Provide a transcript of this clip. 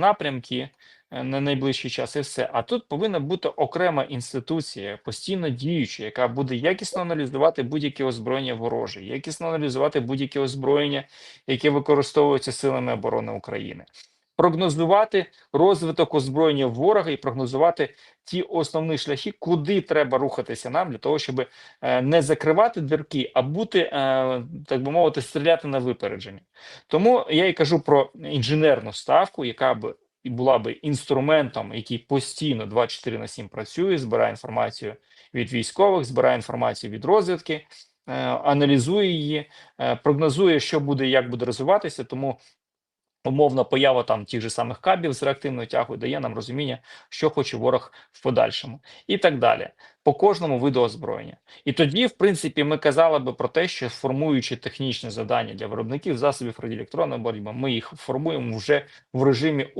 напрямки е, на найближчий час, і все. А тут повинна бути окрема інституція, постійно діюча, яка буде якісно аналізувати будь-яке озброєння ворожі, якісно аналізувати будь-яке озброєння, яке використовується силами оборони України. Прогнозувати розвиток озброєння ворога і прогнозувати ті основні шляхи, куди треба рухатися нам для того, щоб е, не закривати дірки, а бути, е, так би мовити, стріляти на випередження. Тому я і кажу про інженерну ставку, яка б і була би інструментом, який постійно 24 на 7 працює, збирає інформацію від військових, збирає інформацію від розвідки, е, аналізує її, прогнозує, що буде, як буде розвиватися. Тому умовна поява там тих же самих кабів з реактивною тягою дає нам розуміння, що хоче ворог в подальшому, і так далі. По кожному виду озброєння. І тоді, в принципі, ми казали би про те, що формуючи технічне завдання для виробників засобів радіоелектронної боротьби, ми їх формуємо вже в режимі